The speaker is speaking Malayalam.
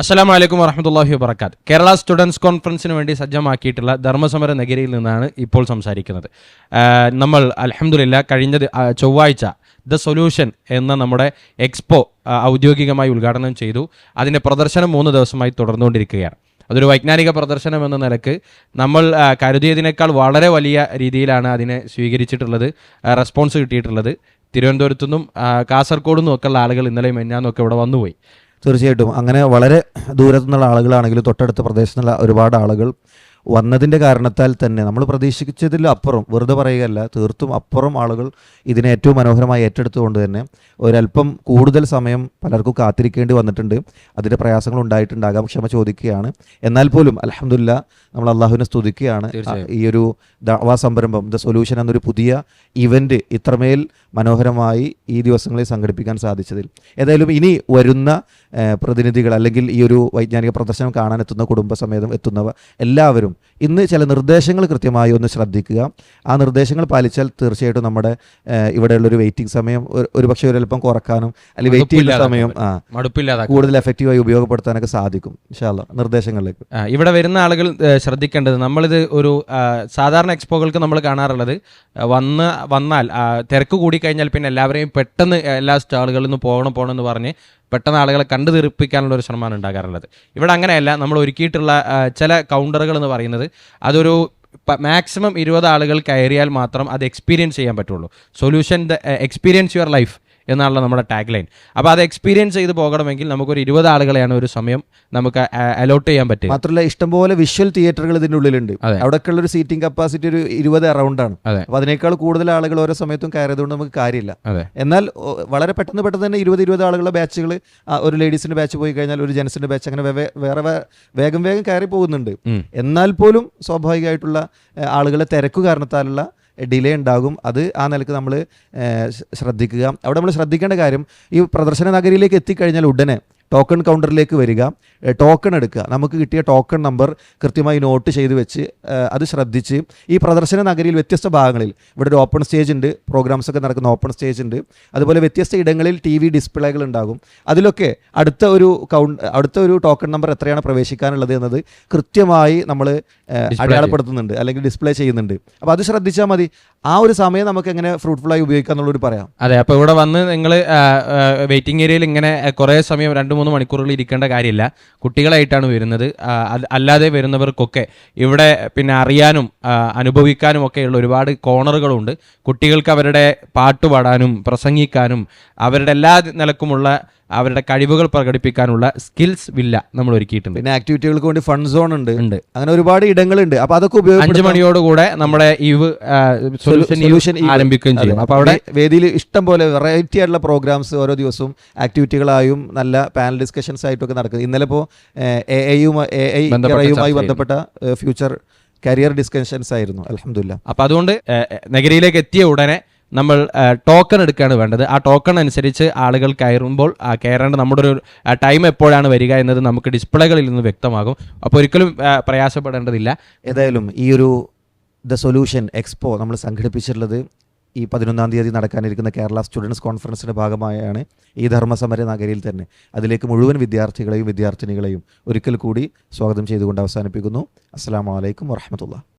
അസ്സലാമു അലൈക്കും വറഹമത്തല്ലാഹി വബർക്കാത്ത് കേരള സ്റ്റുഡൻസ് കോൺഫറൻസിന് വേണ്ടി സജ്ജമാക്കിയിട്ടുള്ള ധർമ്മസമര നഗരിയിൽ നിന്നാണ് ഇപ്പോൾ സംസാരിക്കുന്നത്. നമ്മൾ അലഹമുല്ല കഴിഞ്ഞ ചൊവ്വാഴ്ച ദ സൊല്യൂഷൻ എന്ന നമ്മുടെ എക്സ്പോ ഔദ്യോഗികമായി ഉദ്ഘാടനം ചെയ്തു. അതിന്റെ പ്രദർശനം മൂന്ന് ദിവസമായി തുടർന്നുകൊണ്ടിരിക്കുകയാണ്. അതൊരു വൈജ്ഞാനിക പ്രദർശനം എന്ന നിലയ്ക്ക് നമ്മൾ കരുതിയതിനേക്കാൾ വളരെ വലിയ രീതിയിലാണ് അതിനെ സ്വീകരിച്ചിട്ടുള്ളത് റെസ്പോൺസ് കിട്ടിയിട്ടുള്ളത്. തിരുവനന്തപുരത്തു നിന്നും കാസർഗോഡ് നിന്നും ഒക്കെയുള്ള ആളുകൾ ഇന്നലെയും ഒക്കെ ഇവിടെ വന്നുപോയി. തീർച്ചയായിട്ടും. അങ്ങനെ വളരെ ദൂരത്തുനിന്നുള്ള ആളുകളാണെങ്കിലും തൊട്ടടുത്ത പ്രദേശത്തുള്ള ഒരുപാട് ആളുകൾ വന്നതിന്റെ കാരണത്താൽ തന്നെ നമ്മൾ പ്രതീക്ഷിച്ചതിൽ അപ്പുറം വെറുതെ പറയുകയല്ല തീർത്തും അപ്പുറം ആളുകൾ ഇതിനെ ഏറ്റവും മനോഹരമായി ഏറ്റെടുത്തുകൊണ്ട് തന്നെ ഒരല്പം കൂടുതൽ സമയം പലർക്കും കാത്തിരിക്കേണ്ടി വന്നിട്ടുണ്ട്. അതിന്റെ പ്രയാസങ്ങൾ ഉണ്ടായിട്ടുണ്ടാകാം ക്ഷമ ചോദിക്കുകയാണ്. എന്നാൽ പോലും അലഹമില്ല നമ്മൾ അള്ളാഹുവിനെ സ്തുതിക്കുകയാണ്. ഈ ഒരു ദവാ സംരംഭം ദ സൊല്യൂഷൻ എന്നൊരു പുതിയ ഇവന്റ് ഇത്രമേൽ മനോഹരമായി ഈ ദിവസങ്ങളിൽ സംഘടിപ്പിക്കാൻ സാധിച്ചതിൽ. ഏതായാലും ഇനി വരുന്ന പ്രതിനിധികൾ അല്ലെങ്കിൽ ഈ ഒരു വൈജ്ഞാനിക പ്രദർശനം കാണാൻ എത്തുന്ന കുടുംബസമേതം എത്തുന്നവ എല്ലാവരും ഇന്ന് ചില നിർദ്ദേശങ്ങൾ കൃത്യമായി ഒന്ന് ശ്രദ്ധിക്കുക. ആ നിർദ്ദേശങ്ങൾ പാലിച്ചാൽ തീർച്ചയായിട്ടും നമ്മുടെ ഇവിടെയുള്ള ഇവിടെയുള്ളൊരു വെയിറ്റിംഗ് സമയം ഒരു- ഒരു പക്ഷേ ഒരല്പം കുറക്കാനും അല്ലെങ്കിൽ വെയിറ്റ് ചെയ്യുന്ന സമയം ആ മടുപ്പില്ലാതാക്കും കൂടുതൽ എഫക്റ്റീവായി ഉപയോഗപ്പെടുത്താനൊക്കെ സാധിക്കും ഇൻഷാല്ല നിർദ്ദേശങ്ങളിലേക്ക്. ഇവിടെ വരുന്ന ആളുകൾ ശ്രദ്ധിക്കേണ്ടത് നമ്മളിത് ഒരു സാധാരണ എക്സ്പോകൾക്ക് നമ്മൾ കാണാറുള്ളത് വന്ന് വന്നാൽ തിരക്ക് കൂടി കഴിഞ്ഞാൽ പിന്നെ എല്ലാവരെയും പെട്ടെന്ന് എല്ലാ സ്റ്റാളുകളിൽ നിന്ന് പോകണം പോകണം എന്ന് പറഞ്ഞ് പെട്ടെന്ന് ആളുകളെ കണ്ടു തീർപ്പിക്കാനുള്ള ഒരു ശ്രമമാണ് ഉണ്ടാകാറുള്ളത്. ഇവിടെ അങ്ങനെയല്ല നമ്മൾ ഒരുക്കിയിട്ടുള്ള ചില കൗണ്ടറുകൾ എന്ന് പറയുന്നത് അതൊരു മാക്സിമം ഇരുപത് ആളുകൾ കയറിയാൽ മാത്രം അത് എക്സ്പീരിയൻസ് ചെയ്യാൻ പറ്റുള്ളൂ. Solution the experience your life എന്നാണല്ലോ നമ്മുടെ ടാഗ് ലൈൻ അപ്പോൾ അത് എക്സ്പീരിയൻസ് ചെയ്ത് പോകണമെങ്കിൽ നമുക്കൊരു ഇരുപത് ആളുകളെയാണ് ഒരു സമയം നമുക്ക് അലോട്ട് ചെയ്യാൻ പറ്റും മാത്രമല്ല ഇഷ്ടംപോലെ വിഷ്വൽ തിയേറ്ററുകൾ ഇതിന്റെ ഉള്ളിലുണ്ട്. അതെ. അവിടെയൊക്കെയുള്ള ഒരു സീറ്റിംഗ് കപ്പാസിറ്റി ഒരു ഇരുപത് അറൗണ്ടാണ് ആണ്. അതെ. അപ്പോൾ അതിനേക്കാൾ കൂടുതൽ ആളുകൾ ഓരോ സമയത്തും കയറിയതുകൊണ്ട് നമുക്ക് കാര്യമില്ല. അതെ. എന്നാൽ ഓ, വളരെ പെട്ടെന്ന് പെട്ടെന്ന് തന്നെ ഇരുപത് ഇരുപത് ആളുകളുടെ ബാച്ചുകൾ ഒരു ലേഡീസിന്റെ ബാച്ച് പോയി കഴിഞ്ഞാൽ ഒരു ജെൻസിന്റെ ബാച്ച് അങ്ങനെ വേ- വേറെ വേ- വേഗം വേഗം കയറി പോകുന്നുണ്ട്. ഉം. എന്നാൽ പോലും സ്വാഭാവികമായിട്ടുള്ള ആളുകളെ തിരക്ക് കാരണത്താലുള്ള ഡിലേ ഉണ്ടാകും. അത് ആ നിലയ്ക്ക് നമ്മൾ ശ്രദ്ധിക്കുക. അവിടെ നമ്മൾ ശ്രദ്ധിക്കേണ്ട കാര്യം ഈ പ്രദർശന നഗരിയിലേക്ക് എത്തിക്കഴിഞ്ഞാൽ ഉടനെ ടോക്കൺ കൗണ്ടറിലേക്ക് വരിക. ടോക്കൺ എടുക്കുക. നമുക്ക് കിട്ടിയ ടോക്കൺ നമ്പർ കൃത്യമായി നോട്ട് ചെയ്ത് വെച്ച് അത് ശ്രദ്ധിച്ച് ഈ പ്രദർശന നഗരിയിൽ വ്യത്യസ്ത ഭാഗങ്ങളിൽ ഇവിടെ ഒരു ഓപ്പൺ സ്റ്റേജ് ഉണ്ട് പ്രോഗ്രാംസ് ഒക്കെ നടക്കുന്ന ഓപ്പൺ സ്റ്റേജ് ഉണ്ട്. അതുപോലെ വ്യത്യസ്ത ഇടങ്ങളിൽ ടി വി ഡിസ്പ്ലേകൾ ഉണ്ടാകും. അതിലൊക്കെ അടുത്ത ഒരു കൗണ്ട് അടുത്ത ഒരു ടോക്കൺ നമ്പർ എത്രയാണ് പ്രവേശിക്കാനുള്ളത് എന്നത് കൃത്യമായി നമ്മൾ അടയാളപ്പെടുത്തുന്നുണ്ട് അല്ലെങ്കിൽ ഡിസ്പ്ലേ ചെയ്യുന്നുണ്ട്. അപ്പോൾ അത് ശ്രദ്ധിച്ചാൽ മതി. ആ ഒരു സമയം നമുക്ക് എങ്ങനെ ഫ്രൂട്ട്ഫുൾ ആയി ഉപയോഗിക്കാം എന്നുള്ളൊരു പറയാം. അതെ അപ്പോൾ ഇവിടെ വന്ന് നിങ്ങൾ വെയിറ്റിംഗ് ഏരിയയിൽ ഇങ്ങനെ കുറെ സമയം രണ്ട് മൂന്ന് മണിക്കൂറുകൾ ഇരിക്കേണ്ട കാര്യമില്ല. കുട്ടികളായിട്ടാണ് വരുന്നത്. അല്ലാതെ വരുന്നവർക്കൊക്കെ ഇവിടെ പിന്നെ അറിയാനും അനുഭവിക്കാനും ഒക്കെ ഉള്ള ഒരുപാട് കോണറുകളുണ്ട് കുട്ടികൾക്ക് അവരുടെ പാട്ട് പാടാനും പ്രസംഗിക്കാനും അവരുടെ എല്ലാ നിലക്കുമുള്ള അവരുടെ കഴിവുകൾ പ്രകടിപ്പിക്കാനുള്ള സ്കിൽസ് വില്ല നമ്മൾ ഒരുക്കിയിട്ടുണ്ട്. പിന്നെ ആക്ടിവിറ്റികൾക്ക് വേണ്ടി ഫൺ സോൺ ഉണ്ട്. ഉണ്ട്. അങ്ങനെ ഒരുപാട് ഇടങ്ങളുണ്ട്. അപ്പൊ അതൊക്കെ അഞ്ചു. മണിയോടുകൂടെ നമ്മുടെ ഇവ് സൊല്യൂഷൻ ആരംഭിക്കുകയും ചെയ്യും. അപ്പൊ അവിടെ വേദിയിൽ ഇഷ്ടം പോലെ വെറൈറ്റി ആയിട്ടുള്ള പ്രോഗ്രാംസ് ഓരോ ദിവസവും ആക്ടിവിറ്റികളായും നല്ല പാനൽ ഡിസ്കഷൻസ് ആയിട്ടൊക്കെ നടക്കുന്നത്. ഇന്നലെ ഇപ്പോൾ എ ഐയുമായി എ ബന്ധപ്പെട്ട ഫ്യൂച്ചർ കരിയർ ഡിസ്കഷൻസ് ആയിരുന്നു. അലഹമില്ല അപ്പൊ അതുകൊണ്ട് നഗരിയിലേക്ക് എത്തിയ ഉടനെ നമ്മൾ ടോക്കൺ എടുക്കുകയാണ് വേണ്ടത്. ആ ടോക്കൺ അനുസരിച്ച് ആളുകൾ കയറുമ്പോൾ കയറേണ്ട നമ്മുടെ ഒരു ടൈം എപ്പോഴാണ് വരിക എന്നത് നമുക്ക് ഡിസ്പ്ലേകളിൽ നിന്ന് വ്യക്തമാകും. അപ്പോൾ ഒരിക്കലും പ്രയാസപ്പെടേണ്ടതില്ല. ഏതായാലും ഈ ഒരു ദ സൊല്യൂഷൻ എക്സ്പോ നമ്മൾ സംഘടിപ്പിച്ചിട്ടുള്ളത് ഈ പതിനൊന്നാം തീയതി നടക്കാനിരിക്കുന്ന കേരള സ്റ്റുഡൻസ് കോൺഫറൻസിന്റെ ഭാഗമായാണ് ഈ ധർമ്മസമര നഗരിയിൽ തന്നെ. അതിലേക്ക് മുഴുവൻ വിദ്യാർത്ഥികളെയും വിദ്യാർത്ഥിനികളെയും ഒരിക്കൽ കൂടി സ്വാഗതം ചെയ്തുകൊണ്ട് അവസാനിപ്പിക്കുന്നു. അസ്സാം വലൈക്കും വറഹമത്തുള്ള